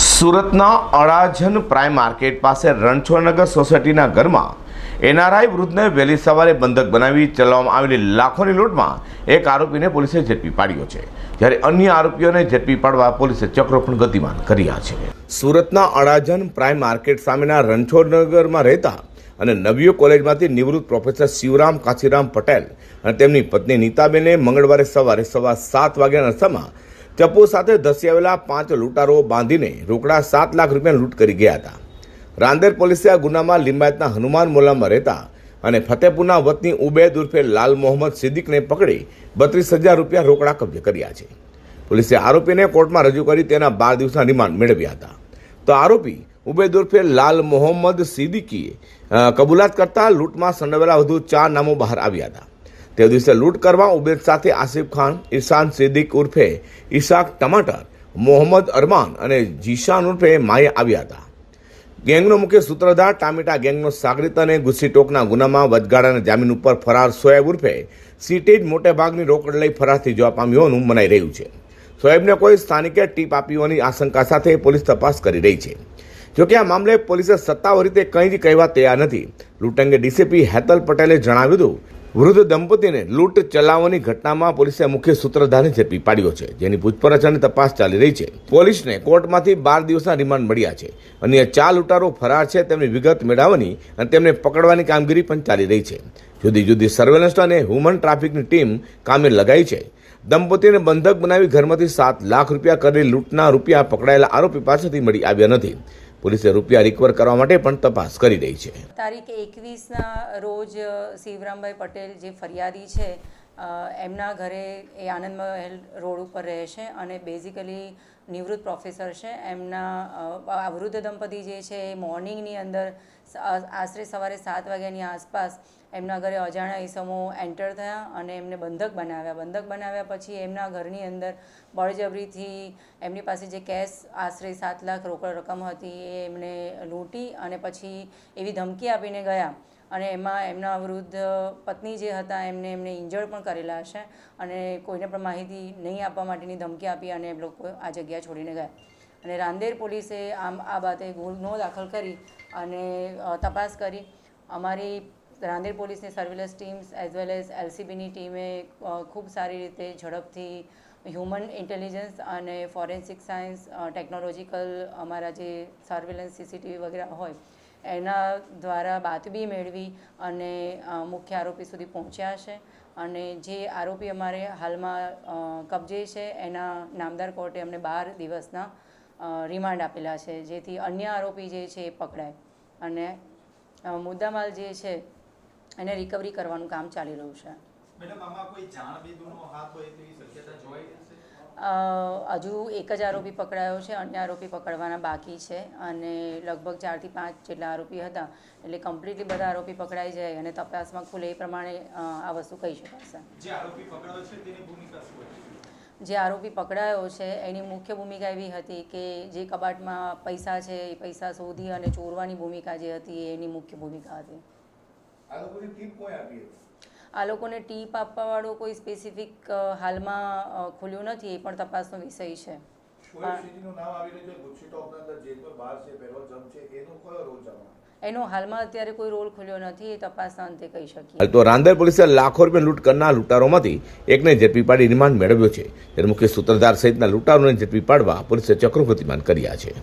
સુરતના Adajan prime market પાસે રણછોડનગર સોસાયટીના ઘરમાં એનઆરઆઈ વૃદ્ધને વહેલી સવારે બંધક બનાવી ચલાવવામાં આવેલી લાખોની લૂંટમાં એક આરોપીને પોલીસે ઝડપી પાડ્યો છે. જ્યારે અન્ય આરોપીઓને ઝડપી પાડવા પોલીસે ચક્રો પણ ગતિમાન કર્યા છે. સુરતના અડાજન પ્રાઇમ માર્કેટ સામેના રણછોડનગરમાં રહેતા અને નવીઓ કોલેજમાંથી નિવૃત્ત પ્રોફેસર શિવરામ કાશીરામ પટેલ અને તેમની પત્ની નીતાબેને મંગળવારે સવારે સવા સાત વાગ્યાના અરસામાં ચપ્પુ સાથે ધસી પાંચ લૂંટારો બાંધીને રોકડા સાત લાખ રૂપિયા લૂંટ કરી ગયા હતા. રાંદેર પોલીસે આ ગુનામાં લિંબાયતના હનુમાન મોલામાં રહેતા અને ફતેપુરના વતની ઉબેદ ઉર્ફે લાલ મોહમ્મદ સિદ્દીકને પકડી બત્રીસ હજાર રૂપિયા રોકડા કબજે કર્યા છે. પોલીસે આરોપીને કોર્ટમાં રજૂ કરી તેના બાર દિવસના રિમાન્ડ મેળવ્યા હતા. તો આરોપી ઉબેદ ઉર્ફે લાલ મોહમ્મદ સિદ્દીકીએ કબૂલાત કરતા લૂંટમાં સંડવેલા વધુ ચાર નામો બહાર આવ્યા હતા. તે દિવસે લૂંટ કરવા ઉબેદ સાથે આસિફ ખાન, ઈશાન સિદ્દીક ઉર્ફે ઈશાક ટમાટર, મોહમ્મદ અરમાન અને જીશાન ઉર્ફે માય આવ્યા હતા. ગેંગનો મુખ્ય સૂત્રધાર, ટામેટા ગેંગનો સાગરીત અને ગુસ્સીટોકના ગુનામાં વચગાળાના જામીન ઉપર ફરાર સોએબ ઉર્ફે સીટેજ મોટે ભાગની રોકડ લઈ ફરારથી જવાબ પામ્યો હોવાનું મનાઈ રહ્યું છે. સોએબને કોઈ સ્થાનિકે ટીપ આપી હોવાની આશંકા સાથે પોલીસ તપાસ કરી રહી છે. જોકે આ મામલે પોલીસે સત્તાવાર રીતે કંઈ જ કહેવા તૈયાર નથી. લૂંટ અંગે ડીસીપી હેતલ પટેલે જણાવ્યું હતું વૃદ્ધ દંપતીને લૂંટ ચલાવવાની ઘટનામાં પોલીસે મુખ્ય સૂત્રધારને ઝડપી પાડ્યો છે. જેની પૂછપરછ અને તપાસ ચાલી રહી છે. પોલીસને કોર્ટમાંથી બાર દિવસના રિમાન્ડ મળ્યા છે. અન્ય ચાર લૂંટારો ફરાર છે, તેમની વિગત મેળવવાની અને તેમને પકડવાની કામગીરી પણ ચાલી રહી છે. જુદી જુદી સર્વેલન્સ અને હ્યુમન ટ્રાફિકની ટીમ કામે લગાઈ છે. દંપતીને બંધક બનાવી ઘરમાંથી સાત લાખ રૂપિયા કરેલી લૂંટના રૂપિયા પકડાયેલા આરોપી પાસેથી મળી આવ્યા નથી. પોલીસે રૂપિયા રિકવર કરવા માટે પણ તપાસ કરી રહી છે. તારીખ એકવીસના રોજ શિવરામભાઈ પટેલ જે ફરિયાદી છે એમના ઘરે એ આનંદ મહેલ રોડ ઉપર રહે છે અને બેઝિકલી નિવૃત્ત પ્રોફેસર છે. એમના વૃદ્ધ દંપતી જે છે એ મોર્નિંગની અંદર આશરે સવારે સાત વાગ્યાની આસપાસ એમના ઘરે અજાણ્યા ઈસમો એન્ટર થયા અને એમને બંધક બનાવ્યા. બંધક બનાવ્યા પછી એમના ઘરની અંદર બળજબરીથી એમની પાસે જે કેશ આશરે સાત લાખ રોકડ રકમ હતી એ એમને લૂંટી અને પછી એવી ધમકી આપીને ગયા. અને એમાં એમના વૃદ્ધ પત્ની જે હતા, એમને એમને ઇન્જર્ડ પણ કરેલા હશે અને કોઈને પણ માહિતી નહીં આપવા માટેની ધમકી આપી અને એમ લોકો આ જગ્યા છોડીને ગયા. અને રાંદેર પોલીસે આમ આ બાબતે ગુનો દાખલ કરી અને તપાસ કરી. અમારી રાંદેર પોલીસની surveillance teams as well as એલસીબીની ટીમે ખૂબ સારી રીતે ઝડપથી હ્યુમન ઇન્ટેલિજન્સ અને ફોરેન્સિક સાયન્સ ટેકનોલોજીકલ અમારા જે સર્વેલન્સ સીસીટીવી વગેરે હોય એના દ્વારા બાતમી મેળવી અને મુખ્ય આરોપી સુધી પહોંચ્યા છે. અને જે આરોપી અમારે હાલમાં કબજે છે એના નામદાર કોર્ટે અમને બાર દિવસના રિમાન્ડ આપેલા છે. જેથી અન્ય આરોપી જે છે એ પકડાય. અને મુદ્દામાલ જે છે એને રિકવરી કરવાનું કામ ચાલી રહ્યું છે. મેડમ આમાં કોઈ જાણ બેદુનો હાથ હોય તેવી શક્યતા અ, હજુ એક જ આરોપી પકડાયો છે અન્ય આરોપી પકડવાના બાકી છે અને લગભગ ચારથી પાંચ જેટલા આરોપી હતા. એટલે કમ્પ્લીટલી બધા આરોપી પકડાઈ જાય અને તપાસમાં ખુલે એ પ્રમાણે આ વસ્તુ કહી શકાશે. જે આરોપી પકડાયો છે તેની ભૂમિકા શું જે આરોપી પકડાયો છે એની મુખ્ય ભૂમિકા એવી હતી કે જે કબાટમાં પૈસા છે એ પૈસા શોધી અને ચોરવાની ભૂમિકા જે હતી એની મુખ્ય ભૂમિકા હતી? આ લોકોની ટીપ આપવાવાળો કોઈ સ્પેસિફિક હાલમાં ખુલ્યો નથી એ પણ તપાસનો વિષય છે. એનો હાલમાં અત્યારે કોઈ રોલ ખુલ્યો નથી એ તપાસના અંતે કહી શકીએ. તો રાંદેર પોલીસે લાખો રૂપિયા લૂંટ કરનાર લૂંટારોમાંથી એકને ઝડપી પાડી રિમાન્ડ મેળવ્યો છે. ત્યારે મુખ્ય સૂત્રધાર સહિતના લૂંટારોને ઝડપી પાડવા પોલીસે ચક્રો ગતિમાન કર્યા છે.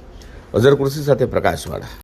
અઝર કૃષિ સાથે પ્રકાશવાળા.